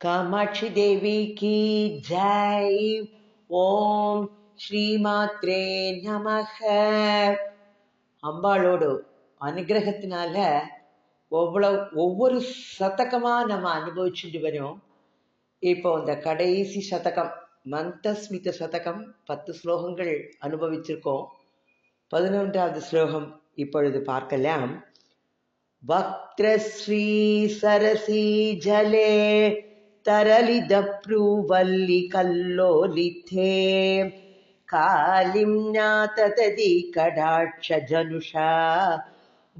காமாட்சி தேவி கி ஜெய் ஓம் ஸ்ரீமாத்ரே நமக அம்பாளோட அனுகிரகத்தினால ஒவ்வளவு ஒவ்வொரு சதகமாக நம்ம அனுபவிச்சுட்டு வரோம். இப்போ அந்த கடைசி சதகம் மந்தஸ்மித சதகம் பத்து ஸ்லோகங்கள் அனுபவிச்சிருக்கோம். பதினொன்றாவது ஸ்லோகம் இப்பொழுது பார்க்கலாம். வக்திரஸ்ரீ சரசி ஜலே जले तरलिदप्रूवल्लिकल्लोलिथे कालिम्ना ततदि कडाक्षजनुषा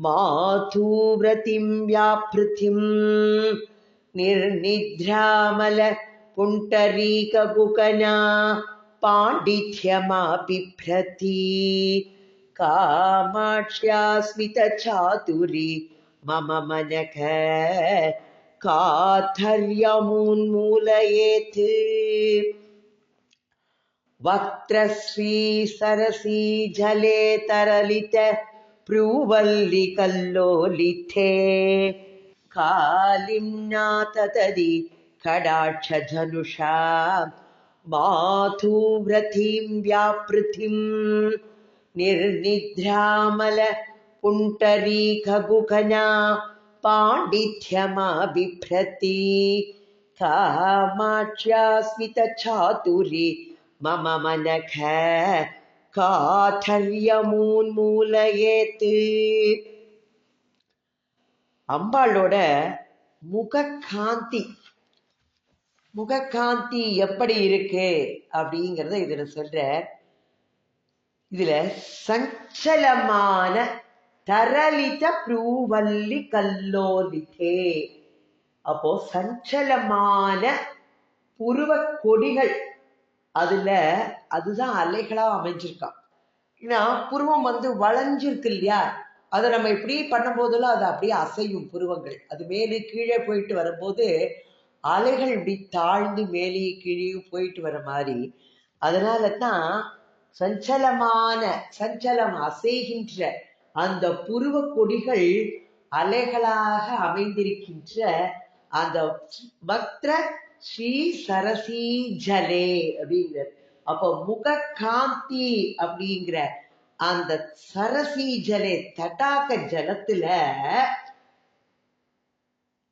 मातुव्रतिं व्यापृतिम् निर्निद्रामल पुण्डरीकबुकना पाण्डित्यमाबिभ्रति कामाक्ष्यास्मितचातुरी मम मनक मुन्मूलयेत् वक्त्रश्रीसरसी जले तरलित प्रूवल्लिकल्लोलिते कालिम्ना नातदी कडाक्षधनुषा। माथू व्रथिं निर्निद्रामल पुण्टरी खगुखना पाण्डित्यमाबिभ्रति कामाक्ष्यास्मितचातुरि मम मनख காத்தல்யமூன்மூலயேத்து அம்பாளோட முகக்காந்தி முகக்காந்தி எப்படி இருக்கு அப்படிங்கிறத இதுல சொல்ற இதுல சஞ்சலமான தரளித ப்ரூவல்லி கல்லோலிதே. அப்போ சஞ்சலமான புருவ கொடிகள் அதுல அதுதான் அலைகளா அமைஞ்சிருக்கான். ஏன்னா புருவம் வந்து வளைஞ்சிருக்கு இல்லையா? அதை நம்ம இப்படி பண்ணும்போதெல்லாம் அது அப்படியே அசையும் புருவங்கள். அது மேலே கீழே போயிட்டு வரும்போது அலைகள் இப்படி தாழ்ந்து மேலே கீழே போயிட்டு வர மாதிரி. அதனால தான் சஞ்சலமான சஞ்சலம் அசைகின்ற அந்த புருவ கொடிகள் அலைகளாக அமைந்திருக்கின்ற அந்த பக்திர ஸ்ரீ சரசி ஜலே அப்படிங்கிற அப்போ முக காந்தி அப்படிங்கிற அந்த சரசி ஜலே தடாக ஜலத்துல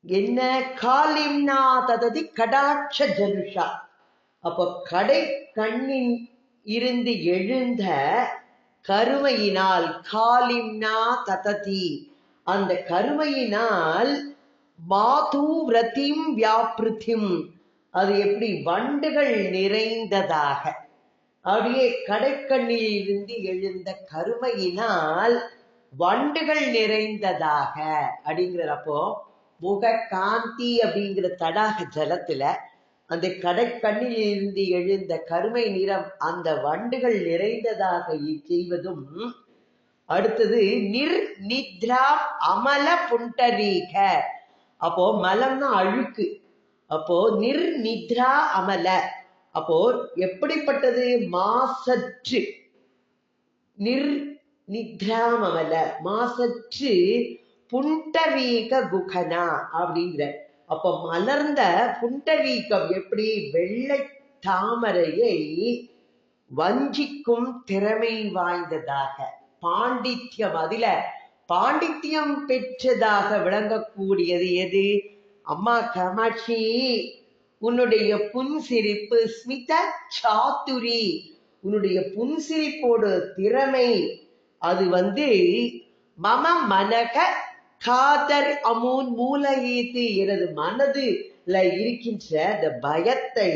என்ன காலிம்னா தததி கடாட்ச ஜனுஷா. அப்போ கடை கண்ணின் இருந்து எழுந்த கருமையினால் காலிம்னா தததி. அந்த கருமையினால் மாது விரதிம் வியாபிருத்திம் அது எப்படி? வண்டுகள் நிறைந்ததாக. அப்படியே கடைக்கண்ணில் இருந்து எழுந்த கருமையினால் வண்டுகள் நிறைந்ததாக. அப்படிங்கிறப்போ முக காந்தி அப்படிங்கிற தடாக ஜலத்துல அந்த கடைக்கண்ணில் இருந்து எழுந்த கருமை நிறம் அந்த வண்டுகள் நிறைந்ததாக செய்வதும் அடுத்தது நிர் நித்ரா அமல புண்டரீக. அப்போ மலம்னா அழுக்கு. அப்போ நிர் நித்ரா அமல. அப்போ எப்படிப்பட்டது? மாசற்று. நிர் நித்ராமல மாசற்று புண்டரீக குகனா அப்படிங்கிற அப்ப மலர்ந்த புண்டரீகம் எப்படி? வெள்ளை தாமரையை வஞ்சிக்கும் திறமை வாய்ந்ததாக. பாண்டித்யம் அதுல பாண்டித்யம் பெற்றதாக விளங்கக்கூடியது எது? அம்மா கமாட்சி உன்னுடைய புன்சிரிப்பு ஸ்மித சாத்துரி உன்னுடைய புன்சிரிப்போட திறமை. அது வந்து மம மனக காதர் அமூன் மூலகீத்து எனது மனதுல இருக்கின்ற அந்த பயத்தை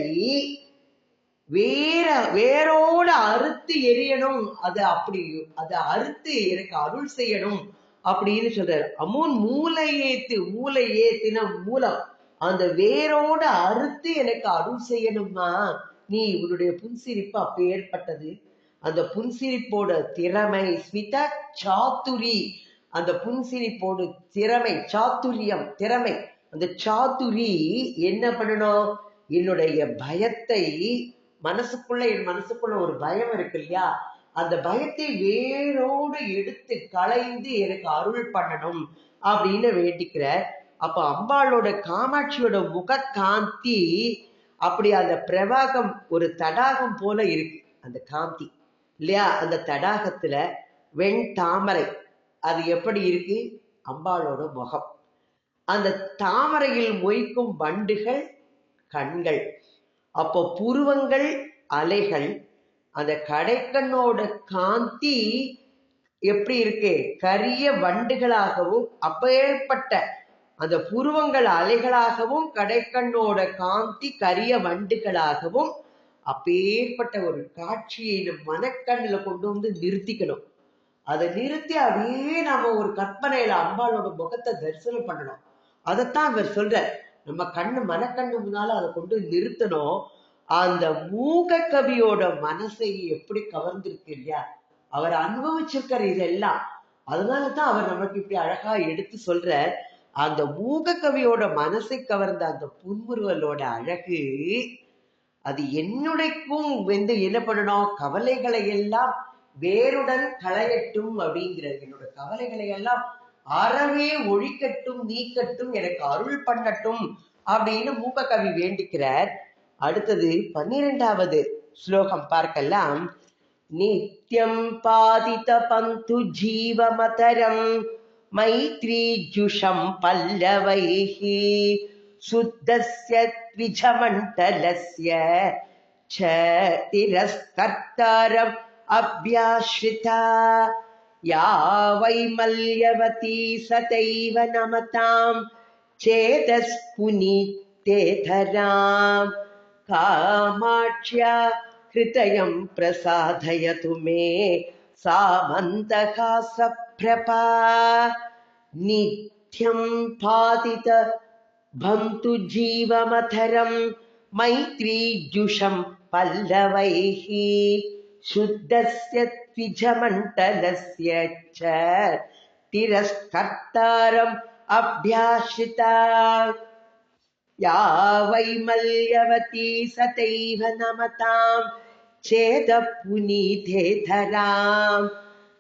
வேற வேரோட அறுத்து எரியணும். அது அப்படி அதை அறுத்து எனக்கு அருள் செய்யணும் அப்படின்னு சொல்றாரு. அமூன் மூளை ஏத்து மூளை ஏத்தின மூலம் அந்த வேரோட அறுத்து எனக்கு அருள் செய்யணுமா நீ உன்னுடைய புன்சிரிப்பு அப்ப ஏற்பட்டது அந்த புன்சிரிப்போட திறமை ஸ்மிதா சாத்துரி அந்த புன்சிரிப்போடு திறமை சாத்துரியம் திறமை. அந்த சாத்துரி என்ன பண்ணணும்? என்னுடைய பயத்தை மனசுக்குள்ள என் மனசுக்குள்ள ஒரு பயம் இருக்கு இல்லையா? அந்த பயத்தை வேரோடு எடுத்து களைந்து எனக்கு அருள் பண்ணணும் அப்படின்னு வேண்டிக்கிற அப்ப அம்பாளோட காமாட்சியோட முக காந்தி அப்படி அந்த பிரவாகம் ஒரு தடாகம் போல இருக்கு. அந்த காந்தி இல்லையா? அந்த தடாகத்துல வெண் தாமரை அது எப்படி இருக்கு? அம்பாளோட முகம். அந்த தாமரையில் மொய்க்கும் வண்டுகள் கண்கள். அப்போ புருவங்கள் அலைகள். அந்த கடைக்கண்ணோட காந்தி எப்படி இருக்கு? கரிய வண்டுகளாகவும் அப்பேற்பட்ட அந்த புருவங்கள் அலைகளாகவும் கடைக்கண்ணோட காந்தி கரிய வண்டுகளாகவும் அப்பேற்பட்ட ஒரு காட்சியை நம் மனக்கண்ணில் கொண்டு வந்து நிறுத்திக்கணும். அதை நிறுத்தி அப்படியே நாம ஒரு கற்பனையில அம்பாளோட முகத்தை தரிசனம் பண்ணணும். அதைத்தான் இவர் சொல்ற நம்ம கண்ணு மனக்கண்ணு முன்னால அதை கொண்டு நிறுத்தணும். அந்த மூக கவியோட மனசை எப்படி கவர்ந்திருக்கு இல்லையா? அவர் அனுபவிச்சிருக்கிற இதெல்லாம். அதனாலதான் அவர் நமக்கு இப்படி அழகா எடுத்து சொல்ற அந்த மூக கவியோட மனசை கவர்ந்த அந்த புன்முறுவலோட அழகு அது என்னுடைக்கும். வந்து என்ன பண்ணணும்? கவலைகளை எல்லாம் வேருடன் களையட்டும் அப்படிங்கிறது என்னோட கவலைகளை எல்லாம் அறவே ஒழிக்கட்டும் நீக்கட்டும் எனக்கு அருள் பண்ணட்டும் அப்படின்னு மூப்பகவி வேண்டிக்கிறார். அடுத்தது பன்னிரெண்டாவது ஸ்லோகம் பார்க்கலாம். நித்யம் பாதித பந்து ஜீவமதரம் மைத்ரி மைத்ரீஜுஷம் பல்லவைஹி சுத்தஸ்ய த்விஜமண்டலஸ்ய ச திரஸ்கர்த்தாரம் अभ्याश्रिता। या वैमल्यवती सतैव नमतां। चेतस्पुनीतेधराम् कामाक्ष्या हृदयं प्रसादयतु मे सामन्तहासप्रभा नित्यं पातित भन्तु जीवमथरं मैत्रीजुषं पल्लवैः शुद्धस्य द्विजमण्डलस्य च तिरस्कर्तारम् अभ्याश्रिता या वैमल्यवती सतैव नमतां चेदपुनीते धराम्।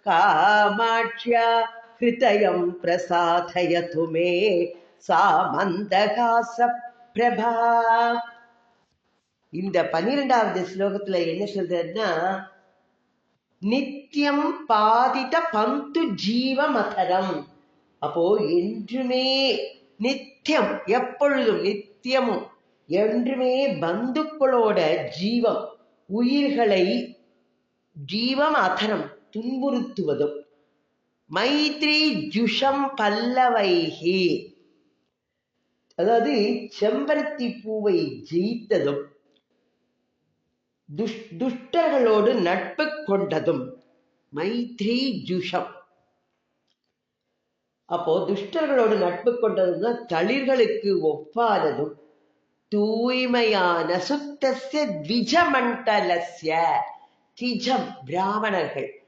कामाक्ष्या हृदयं प्रसाधयतु मे सा मन्दहासप्रभा। இந்த பன்னிரெண்டாவது ஸ்லோகத்துல என்ன சொல்றதுன்னா நித்தியம் பாதித பந்து ஜீவ மதரம் அப்போ என்றுமே நித்தியம் எப்பொழுதும் நித்தியமும் என்றுமே பந்துக்களோட ஜீவம் உயிர்களை ஜீவம் அதரம் துன்புறுத்துவதும். மைத்ரி ஜுஷம் பல்லவைகி அதாவது செம்பருத்தி பூவை ஜெயித்ததும் துஷ் துஷ்டர்களோடு நட்பு கொண்டதும். மைத்ரி ஜுஷம். அப்போ துஷ்டர்களோடு நட்பு கொண்டதும் தான் தளிர்களுக்கு ஒப்பானதும். தூய்மையான சுத்தஸ்ய த்விஜமண்டலஸ்ய திஜம் பிராமணர்கள்.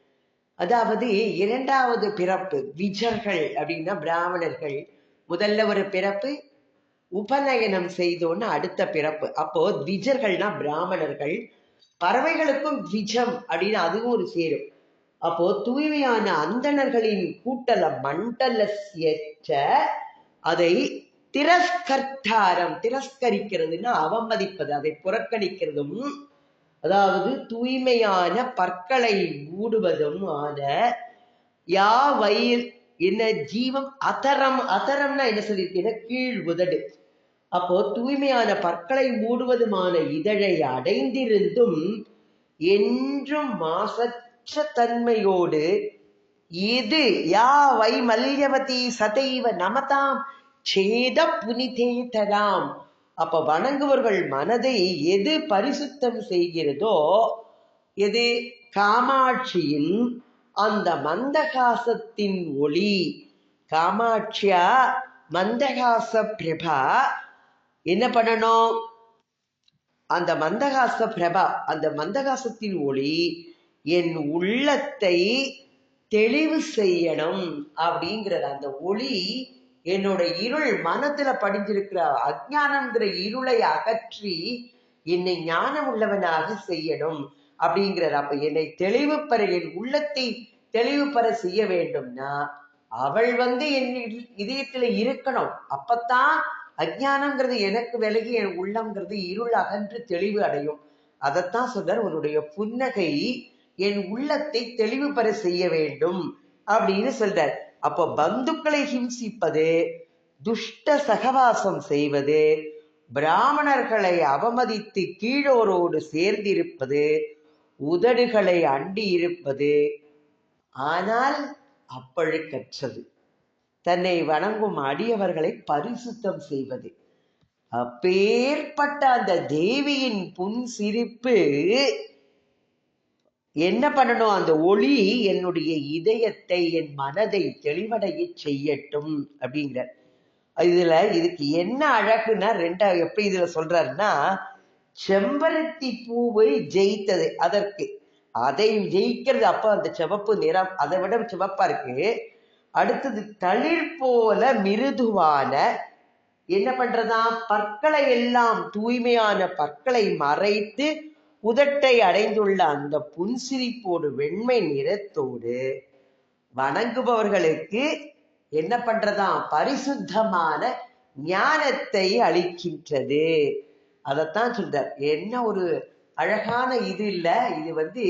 அதாவது இரண்டாவது பிறப்பு விஜர்கள் அப்படின்னா பிராமணர்கள். முதல்ல ஒரு பிறப்பு உபநயனம் செய்தோன்னு அடுத்த பிறப்பு. அப்போ த்விஜர்கள்னா பிராமணர்கள். பறவைகளுக்கும் விஜம் அப்படின்னு அதுவும் ஒரு சேரும் அப்போ தூய்மையான அந்தணர்களின் கூட்டல சேற்ற அதை திரஸ்கர்த்தாரம் திரஸ்கரிக்கிறதுன்னா அவமதிப்பது அதை புறக்கணிக்கிறதும் அதாவது தூய்மையான பற்களை மூடுவதும் ஆன யா வயிர் என்ன ஜீவம் அதரம் அதரம்னா என்ன சொல்லியிருக்கீங்க கீழ் உதடு. அப்போ தூய்மையான பற்களை மூடுவதுமான இதழை அடைந்திருந்தும் என்றும் மாசற்ற தன்மையோடு இது யா வை மல்யவதி சதைவ நமதாம் சேத புனிதேதராம் அப்ப வணங்குவர்கள் மனதை எது பரிசுத்தம் செய்கிறதோ எது காமாட்சியின் அந்த மந்தகாசத்தின் ஒளி. காமாட்சியா மந்தகாச பிரபா என்ன பண்ணணும்? அந்த மந்தகாச பிரபா அந்த மந்தகாசத்தின் ஒளி என் உள்ளத்தை தெளிவு செய்யணும் அப்படிங்கிறது. அந்த ஒளி என்னோட இருள் மனத்துல படிஞ்சிருக்கிற அஜ்ஞானம்ங்கிற இருளை அகற்றி என்னை ஞானம் உள்ளவனாக செய்யணும் அப்படிங்கிறார் அப்ப என்னை தெளிவு பெற என் உள்ளத்தை தெளிவு பெற செய்ய வேண்டும்னா அவள் வந்து என் இதயத்துல இருக்கணும். அப்பத்தான் அஜ்ஞானம்ங்கிறது எனக்கு விலகி என் உள்ளம்ங்கிறது இருள் அகன்று தெளிவு அடையும். அதைத்தான் சொல்றார் உன்னுடைய புன்னகை என் உள்ளத்தை தெளிவு பெற செய்ய வேண்டும் அப்படின்னு சொல்றார். அப்ப பந்துக்களை ஹிம்சிப்பது துஷ்ட சகவாசம் செய்வது பிராமணர்களை அவமதித்து கீழோரோடு சேர்ந்திருப்பது உதடுகளை அண்டி இருப்பது ஆனால் அப்பழுக்கற்றது. தன்னை வணங்கும் அடியவர்களை பரிசுத்தம் செய்வது. அப்பேற்பட்ட அந்த தேவியின் புன் சிரிப்பு என்ன பண்ணணும்? அந்த ஒளி என்னுடைய இதயத்தை என் மனதை தெளிவடைய செய்யட்டும் அப்படிங்கிற இதுல இதுக்கு என்ன அழகுன்னா ரெண்டா எப்படி இதுல சொல்றாருன்னா செம்பருத்தி பூவை ஜெயித்தது அதற்கு. அதை ஜெயிக்கிறது அப்ப அந்த சிவப்பு நிறம் அதை விட சிவப்பா இருக்கு. அடுத்தது தளிர் போல மிருதுவான என்ன பண்றதா? பற்களை எல்லாம் தூய்மையான பற்களை மறைத்து உதட்டை அடைந்துள்ள அந்த புன்சிரிப்போடு வெண்மை நிறத்தோடு வணங்குபவர்களுக்கு என்ன பண்றதாம் பரிசுத்தமான ஞானத்தை அளிக்கின்றது. அதைத்தான் சொல்றார். என்ன ஒரு அழகான இது இல்ல? இது வந்து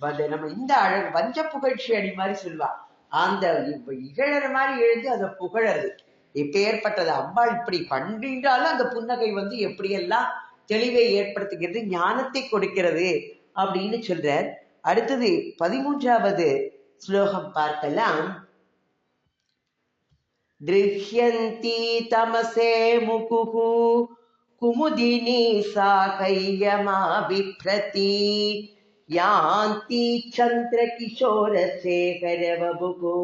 வந்து நம்ம இந்த அழகு வஞ்ச புகழ்ச்சி அடி மாதிரி சொல்லுவா. அந்த இகழற மாதிரி எழுதி அதை புகழறது. இப்பேற்பட்டது அம்பாள் இப்படி பண்டின்றாலும் அந்த புன்னகை வந்து எப்படியெல்லாம் தெளிவை ஏற்படுத்துகிறது ஞானத்தை கொடுக்கிறது அப்படின்னு சொல்றார். அடுத்தது பதிமூன்றாவது ஸ்லோகம் பார்க்கலாம். திருஹ்யந்தி தமசே முகு குமுதினி சாகையமாபிப்ரதி यान्ति चन्द्रकिशोरशेखरवबुको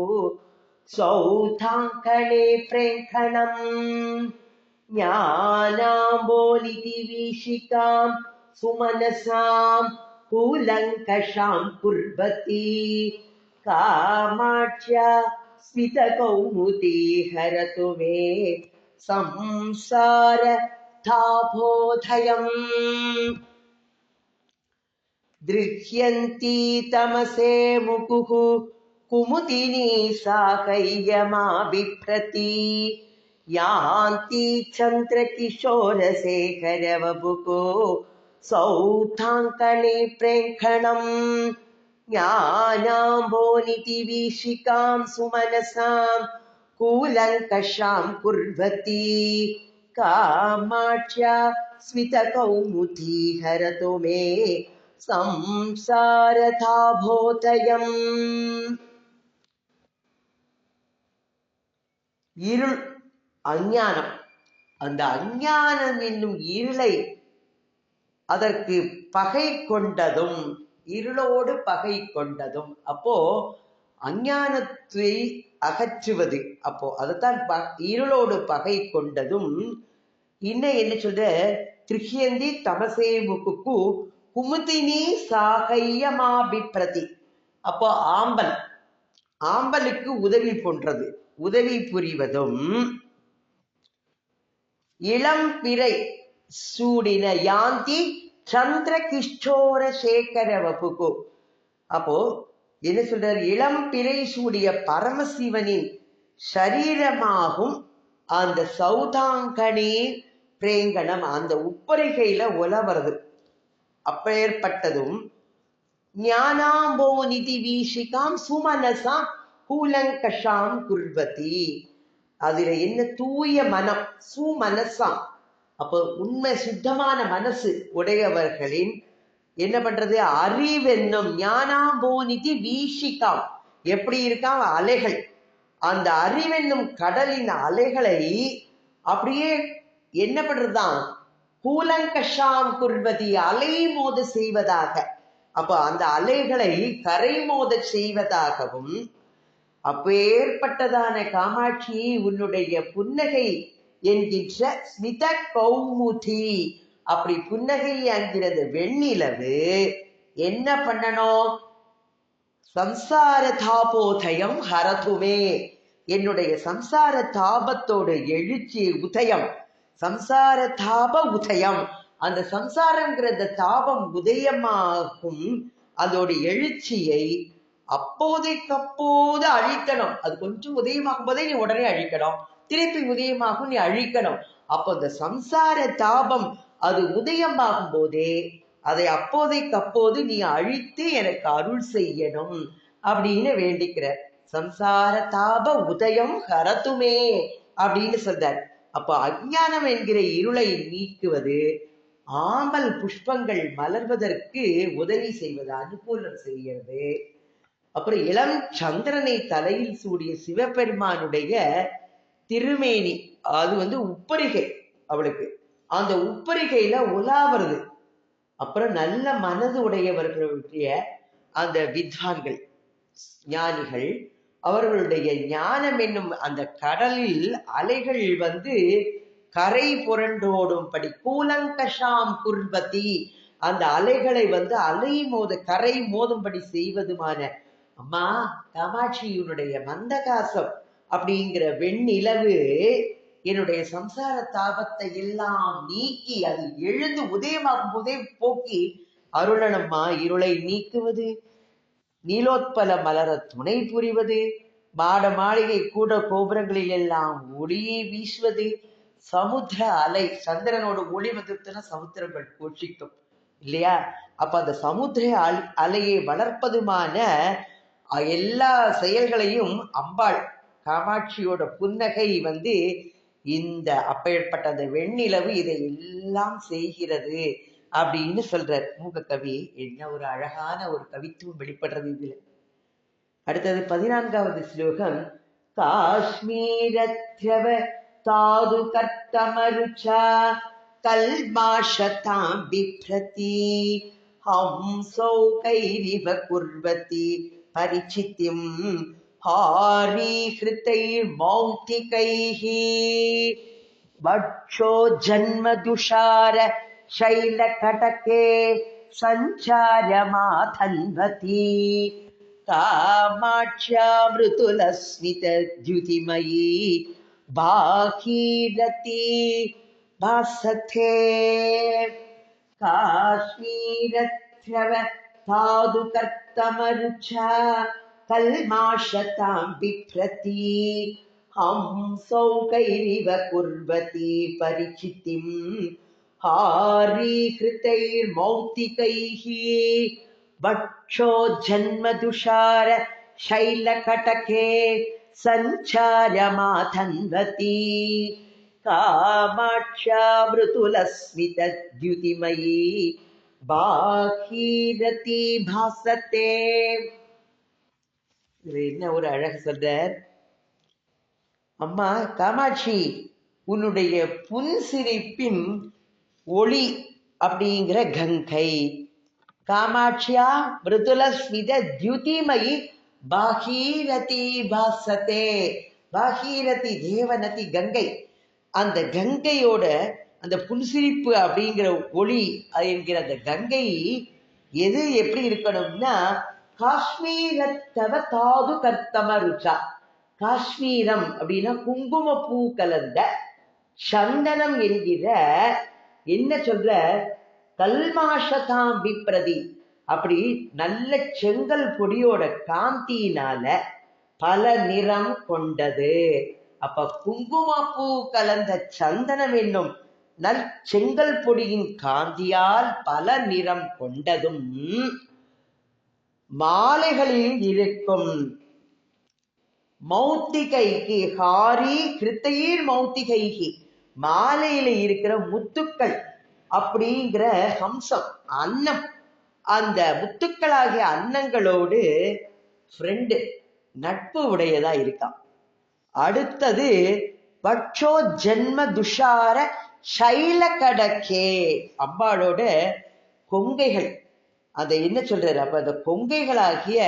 सौधाङ्कणे प्रेङ्खणम्। ज्ञानाम्बोलिति वीशिकां सुमनसां कूलङ्कषां कुर्वती। कामाक्ष्या स्मितकौमुदी हरतु मे संसार तापोधयम् दृह्यन्ती तमसे मुकुः कुमुदिनी सा कैयमा बिभ्रती यान्ति चन्द्रकिशोरशेखरवबुको सौधाङ्कणे प्रेङ्खणम् ज्ञानाम्बोनिति वीशिकां सुमनसां कूलङ्कषां कुर्वती। कामाक्ष्या स्मितकौमुदी हरतु मे சம்சாரதாபோதயம். இருள் அஞ்ஞானம். அந்த அஞ்ஞானம் என்னும் இருளை அதற்கு பகை கொண்டதும் இருளோடு பகை கொண்டதும். அப்போ அஞ்ஞானத்தை அகற்றுவது. அப்போ அதுதான் ப இருளோடு பகை கொண்டதும். இன்னும் என்ன சொல்ற? திருஷ்யந்தி தமசே முக்குக்கு குமுதினி சாகையமாபிப்ரதி. அப்போ ஆம்பல் ஆம்பலுக்கு உதவி போன்றது. உதவி புரிவதும் இளம்பிரை சூடின யாந்தி சந்திர கிஷ்டோர சேகர வகுப்பு அப்போ என்ன சொல்றார்? இளம் பிறை சூடிய பரமசிவனின் சரீரமாகும் அந்த சௌதாங்கனே பிரேங்கணம் அந்த உப்பரிகையில உலவருது அப்பேற்பட்டதும் ஞானாம்போநிதி வீஷிகாம் சுமனசா கூலங்கஷாம் குர்வதி. அதுல என்ன தூய மனம் சுமனசாம் அப்போ உண்மை சுத்தமான மனசு உடையவர்களின் என்ன பண்றது? அறிவென்னும் ஞானாம்போநிதி வீஷிகாம். எப்படி இருக்காம் அலைகள். அந்த அறிவென்னும் கடலின் அலைகளை அப்படியே என்ன பண்றதுதான்? கூலங்கஷாம் குர்வதி அலை மோத செய்வதாக. அப்போ அந்த அலைகளை கரை மோத செய்வதாகவும் அப்பேற்பட்டதான காமாட்சி உன்னுடைய புன்னகை என்கின்ற ஸ்மித கௌமுதி. அப்படி புன்னகை என்கிறது வெண்ணிலவு. என்ன பண்ணணும்? சம்சார தாபோதயம் ஹரதுமே. என்னுடைய சம்சார தாபத்தோட எழுச்சி உதயம். சம்சார தாப உதயம். அந்த சம்சாரங்கிற அந்த தாபம் உதயமாகும். அதோட எழுச்சியை அப்போதைக்கப்போது அழிக்கணும். அது கொஞ்சம் உதயமாகும் போதே நீ உடனே அழிக்கணும். திருப்பி உதயமாகும் நீ அழிக்கணும். அப்போ இந்த சம்சார தாபம் அது உதயமாகும் போதே அதை அப்போதைக்கப்போது நீ அழித்து எனக்கு அருள் செய்யணும் அப்படின்னு வேண்டிக்கிற. சம்சார தாப உதயம் ஹரத்துமே அப்படின்னு சொல்றார். அப்போ அஜானம் என்கிற இருளை நீக்குவது ஆமல் புஷ்பங்கள் மலர்வதற்கு உதவி செய்வது அனுகூலம் செய்கிறது. அப்புறம் இளம் சந்திரனை தலையில் சூடிய சிவபெருமானுடைய திருமேனி அது வந்து உப்பரிகை அவளுக்கு. அந்த உப்பரிகையில உலாவுறது அப்புறம் நல்ல மனது உடையவர்களுடைய அந்த வித்வான்கள் ஞானிகள் அவர்களுடைய ஞானம் என்னும் அந்த கடலில் அலைகள் வந்து கரை புரண்டோடும்படி கூலங்கஷாம் குர்பதி அந்த அலைகளை வந்து அலை மோத கரை மோதும்படி செய்வதுமான அம்மா காமாட்சியினுடைய மந்தகாசம் அப்படிங்கிற வெண்ணிலவு என்னுடைய சம்சார தாபத்தை எல்லாம் நீக்கி அது எழுந்து உதயமாகும் போதே போக்கி அருளனம்மா இருளை நீக்குவது. நீலோத்பல மலர துணை புரிவது. மாட மாளிகை கூட கோபுரங்களில் எல்லாம் ஒளியை வீசுவது. சமுத்திர அலை சந்திரனோட ஒளி வந்துட்டுனா சமுத்திரங்கள் கோஷிக்கும். இல்லையா? அப்ப அந்த சமுத்திர அல்- அலையை வளர்ப்பதுமான எல்லா செயல்களையும் அம்பாள் காமாட்சியோட புன்னகை வந்து இந்த அப்பேற்பட்ட அந்த வெண்ணிலவு இதை எல்லாம் செய்கிறது. அப்படின்னு சொல்றார் மூக கவி என்ன ஒரு அழகான ஒரு கவித்துவம் வெளிப்படுறது இதுல அடுத்தது பதினான்காவது ஸ்லோகம் காஷ்மீரத்யவ தாது கர்த்தமருச்சா கல்மாஷதாம் பிப்ரதி ஹம்சௌ கைரிவ குர்வதி பரிச்சித்திம் हारीहृतैर्मौक्तिकैः वक्षो जन्मदुषार शैलकटके सञ्चारमाथन्वती कामाक्ष्या मृदुलस्मितद्युतिमयी बाहीरती भासते काश्मीरथ्यव तादुकर्तमरुचा कल्माषतां बिभ्रति हंसौकैरिव कुर्वती परिचितिम् हारीकृतैर्मौक्तिकैः वक्षो जन्मदुषार शैलकटके सञ्चारमाथन्वती कामाक्ष्या मृदुलस्मितद्युतिमयी பாகீரதி பாசத்தே இது என்ன ஒரு அழகு சொல்றார் அம்மா காமாட்சி உன்னுடைய புன்சிரிப்பின் ஒளி அப்படிங்கிற கங்கை. காமாட்சியா மிருதுல ஸ்மித தியுதிமயி பாகீரதி பாசத்தே பாகீரதி தேவநதி கங்கை. அந்த கங்கையோட அந்த புன்சிரிப்பு அப்படிங்கிற ஒளி என்கிற அந்த கங்கை எது எப்படி இருக்கணும்னா காஷ்மீரத்தவ தாது கர்த்தம ருச்சா காஷ்மீரம் அப்படின்னா குங்கும பூ கலந்த சந்தனம் என்கிற என்ன சொல்ற? கல்மாஷதா பிப்ரதி. அப்படி நல்ல செங்கல் பொடியோட காந்தியினால பல நிறம் கொண்டது. அப்ப குங்குமப்பூ கலந்த சந்தனம் என்னும் நல் செங்கல் பொடியின் காந்தியால் பல நிறம் கொண்டதும் மாலைகளில் இருக்கும் மௌத்திகைக்கு ஹாரி கிருத்தையீர் மௌத்திகைகி. மாலையில இருக்கிற முத்துக்கள் அப்படிங்கிற ஹம்சம் அன்னம். அந்த முத்துக்களாகிய அன்னங்களோடு ஃப்ரெண்டு நட்பு உடையதா இருக்கான் அடுத்தது பட்சோ ஜென்ம துஷார சைல கடக்கே அம்பாளோட கொங்கைகள். அதை என்ன சொல்றாரு? அப்ப அந்த கொங்கைகளாகிய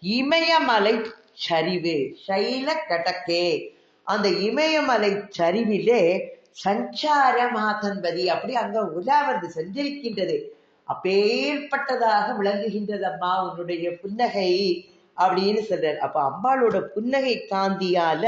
இமயமலை சரிவு சைல கடக்கே அந்த இமயமலை சரிவிலே சஞ்சார மாதன்பதி அப்படி அங்க உலா வந்து சஞ்சரிக்கின்றது அப்பேற்பட்டதாக விளங்குகின்றது அம்மா உன்னுடைய புன்னகை அப்படின்னு சொல்றார். அப்ப அம்பாளோட புன்னகை காந்தியால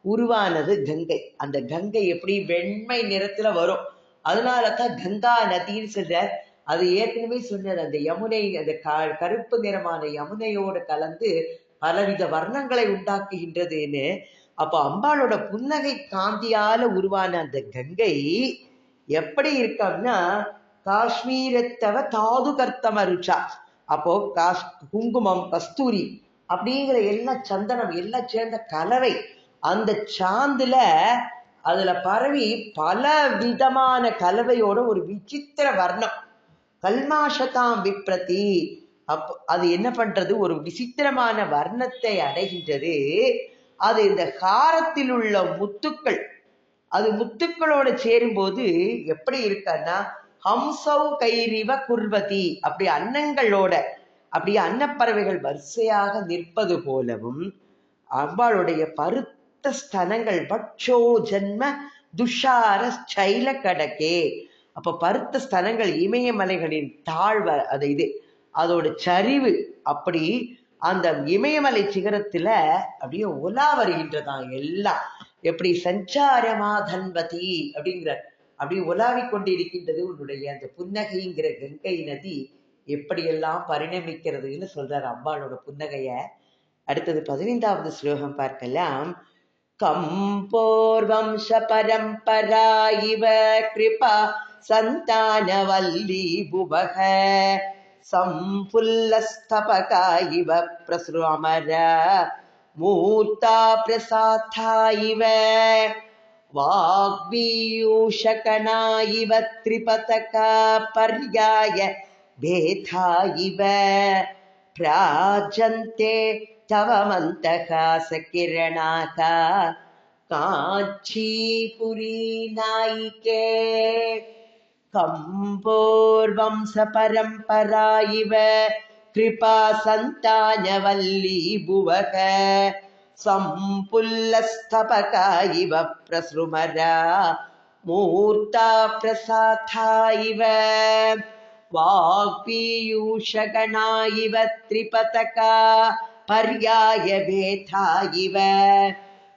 உருவானது கங்கை. அந்த கங்கை எப்படி வெண்மை நிறத்துல வரும். அதனால தான் கங்கா நதின்னு சொல்றார். அது ஏற்கனவே சொன்னது அந்த யமுனை அந்த க- கருப்பு நிறமான யமுனையோடு கலந்து பலவித வர்ணங்களை உண்டாக்குகின்றதுன்னு. அப்போ அம்பாளோட புன்னகை காந்தியால உருவான அந்த கங்கை எப்படி இருக்கம்னா காஷ்மீரத்தவ தாது கர்த்தம ருச்சா. அப்போ காஷ் குங்குமம் கஸ்தூரி அப்படிங்கிற எல்லாம் சந்தனம் எல்லாம் சேர்ந்த கலவை அந்த சாந்துல அதுல பரவி பல விதமான கலவையோட ஒரு விசித்திர வர்ணம். கல்மாஷதாம் விப்ரதி. அப் அது என்ன பண்றது? ஒரு விசித்திரமான வர்ணத்தை அடைகின்றது. அது இந்த காரத்தில் உள்ள முத்துக்கள். அது முத்துக்களோட சேரும்போது எப்படி இருக்கான்னா ஹம்சவ் கைரிவ குர்வதி அப்படி அன்னங்களோட அப்படியே அன்னப்பறவைகள் வரிசையாக நிற்பது போலவும் அம்பாளுடைய பருத்த ஸ்தனங்கள் பட்சோ ஜன்ம துஷார சைல கடக்கே அப்ப பருத்த ஸ்தனங்கள் இமயமலைகளின் தாழ்வ அது இது அதோட சரிவு அப்படி அந்த இமயமலை சிகரத்துல அப்படியே உலா வருகின்றதான் எல்லாம். எப்படி சஞ்சாரமா தன்வதி அப்படிங்கிற அப்படி உலாவிக் கொண்டிருக்கின்றது உன்னுடைய அந்த புன்னகைங்கிற கங்கை நதி எப்படியெல்லாம் பரிணமிக்கிறதுன்னு சொல்றார் அம்பாளோட புன்னகைய. அடுத்தது பதினைந்தாவது ஸ்லோகம் பார்க்கலாம். கம்போர்வம்ச பரம்பரா இவ கிருபா சந்தானவல்லி புவக. सम्फुल्लस्तपका इव प्रसृमर मूर्ता प्रसाथा इव वाग्मीयूषकणा इव त्रिपतका पर्याय भेथा इव प्राजन्ते तव मन्तः सकिरणाः काञ्चीपुरी नायिके कम्बोर्वंशपरम्परा इव कृपा सन्तानवल्ली भुवः सम्पुल्लस्तपका इव प्रसृमरा मूर्ता प्रसाथा इव वाग्पीयूषगणा इव त्रिपतका पर्यायभेथा इव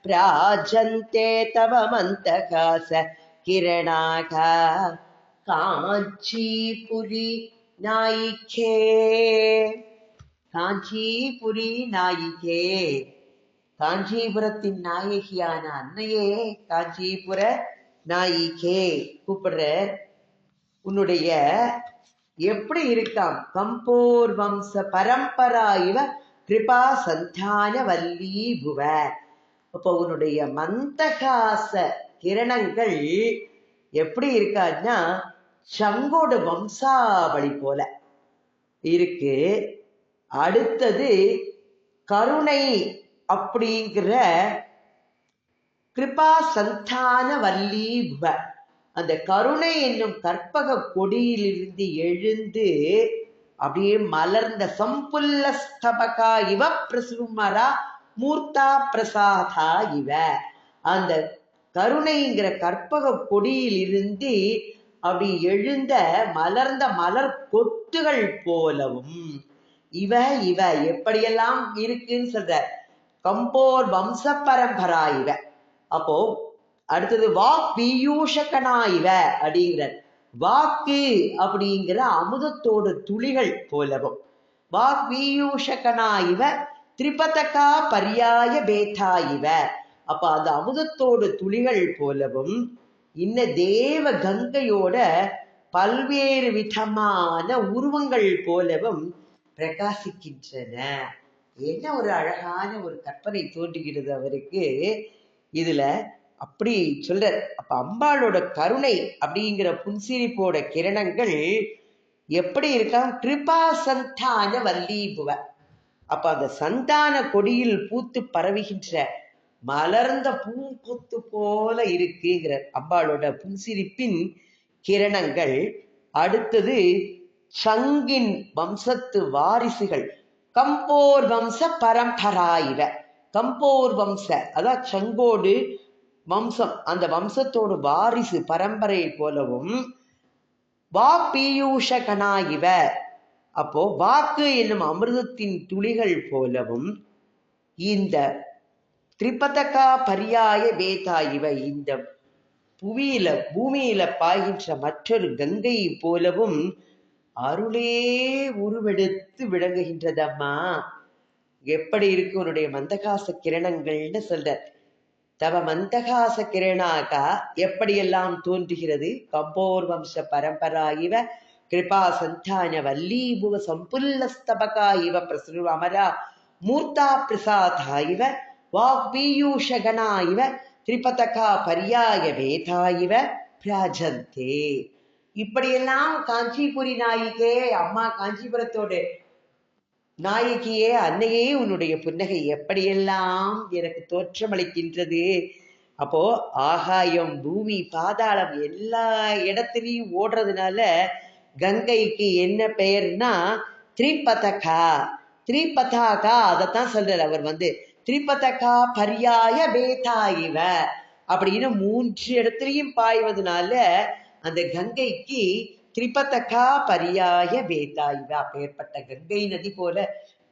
प्राजन्ते तव मन्तकास किरणाः காஞ்சிபுரி நாயிக்கே காஞ்சிபுரி நாயிகே. காஞ்சிபுரத்தின் நாயகியான அன்னையே காஞ்சிபுர நாயிகே. கூப்பிடுற உன்னுடைய எப்படி இருக்காம்? கம்போர் வம்ச பரம்பரா இவ கிருபா சந்தான வல்லீபுவ அப்போ உன்னுடைய மந்தகாச கிரணங்கள் எப்படி இருக்கான்னா சங்கோட வம்சாவளி போல இருக்கு. அடுத்தது கருணை அப்படிங்கிற கிருபா சந்தான வல்லீப அந்த கருணை என்னும் கற்பக கொடியிலிருந்து எழுந்து அப்படியே மலர்ந்த சம்புல்ல ஸ்தபகா இவ பிரசுமரா மூர்த்தா பிரசாதா இவ. அந்த கருணைங்கிற கற்பக கொடியிலிருந்து அப்படி எழுந்த மலர்ந்த மலர் கொத்துகள் போலவும் இவ இவ எப்படியெல்லாம் இருக்குன்னு சொல்ற கம்போர் வம்ச பரம்பரா இவ. அப்போ அடுத்தது வா பியூஷகனா இவ அப்படிங்கிறார். வாக்கு அப்படிங்கிற அமுதத்தோட துளிகள் போலவும். வா பியூஷகனா இவ திரிபதகா பரியாய பேதா இவ. அப்ப அந்த அமுதத்தோட துளிகள் போலவும் இன்ன தேவ கங்கையோட பல்வேறு விதமான உருவங்கள் போலவும் பிரகாசிக்கின்றன. என்ன ஒரு அழகான ஒரு கற்பனை தோன்றுகிறது அவருக்கு. இதுல அப்படி சொல்ற அப்ப அம்பாளோட கருணை அப்படிங்கிற புன்சிரிப்போட கிரணங்கள் எப்படி இருக்கா? கிருபா சந்தான வல்லீபுவ. அப்ப அந்த சந்தான கொடியில் பூத்து பரவுகின்ற மலர்ந்த பூங்கொத்து போல இருக்குங்கிறார் அம்பாளோட புன்சிரிப்பின் கிரணங்கள். அடுத்தது சங்கின் வம்சத்து வாரிசுகள். கம்போர் வம்ச பரம்பரா இவ. கம்போர் வம்ச அதான் சங்கோடு வம்சம் அந்த வம்சத்தோட வாரிசு பரம்பரை போலவும் வா பீயூஷ இவ. அப்போ வாக்கு என்னும் அமிர்தத்தின் துளிகள் போலவும் இந்த திரிபதகா பரியாய வேதா இவ. இந்த புவியில பூமியில பாய்கின்ற மற்றொரு கங்கை போலவும் அருளே உருவெடுத்து விளங்குகின்றதம்மா. எப்படி இருக்கு உன்னுடைய மந்தகாச கிரணங்கள்னு சொல்ற. தவ மந்தகாச கிரணாக எப்படியெல்லாம் தோன்றுகிறது? கம்போர் வம்ச பரம்பரா இவ கிருபா சந்தான வல்லீபுவ சம்புல்லஸ்தபகா இவ பிரசுரு அமரா மூர்த்தா பிரசாதா இவ வாக்பீயூஷகணா இவ திரிபதகா பரியாய வேதா இவ பிராஜந்தே. இப்படியெல்லாம் காஞ்சிபுரி நாயிகே அம்மா காஞ்சிபுரத்தோட நாயகியே அன்னையே உன்னுடைய புன்னகை எப்படியெல்லாம் எனக்கு தோற்றமளிக்கின்றது? அப்போ ஆகாயம் பூமி பாதாளம் எல்லா இடத்துலையும் ஓடுறதுனால கங்கைக்கு என்ன பெயர்னா திரிபதகா திரிபதாகா அதைத்தான் சொல்றார். அவர் வந்து திரிபதகா பரியாய பேதா இவ. அப்படின்னு மூன்று இடத்துலயும் பாய்வதனால அந்த கங்கைக்கு திரிபதகா பரியாய வேதா இவ. அப்பேற்பட்ட கங்கை நதி போல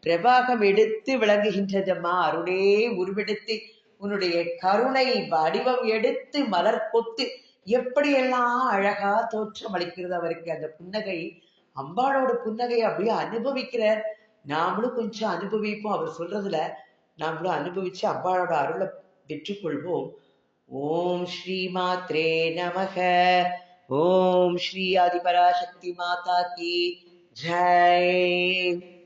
பிரவாகம் எடுத்து விளங்குகின்றதம்மா. அருளே உருவெடுத்து உன்னுடைய கருணை வடிவம் எடுத்து மலர் கொத்து எப்படியெல்லாம் அழகா தோற்றம் அளிக்கிறது அவருக்கு. அந்த புன்னகை அம்பாளோட புன்னகை அப்படியே அனுபவிக்கிற நாமளும் கொஞ்சம் அனுபவிப்போம். அவர் சொல்றதுல நாமளும் அனுபவிச்சு அவ்வாளோட அருளை பெற்றுக்கொள்வோம். ஓம் ஸ்ரீ மாத்ரே நமக. ஓம் ஸ்ரீ ஆதிபராசக்தி மாதா கி ஜெய்.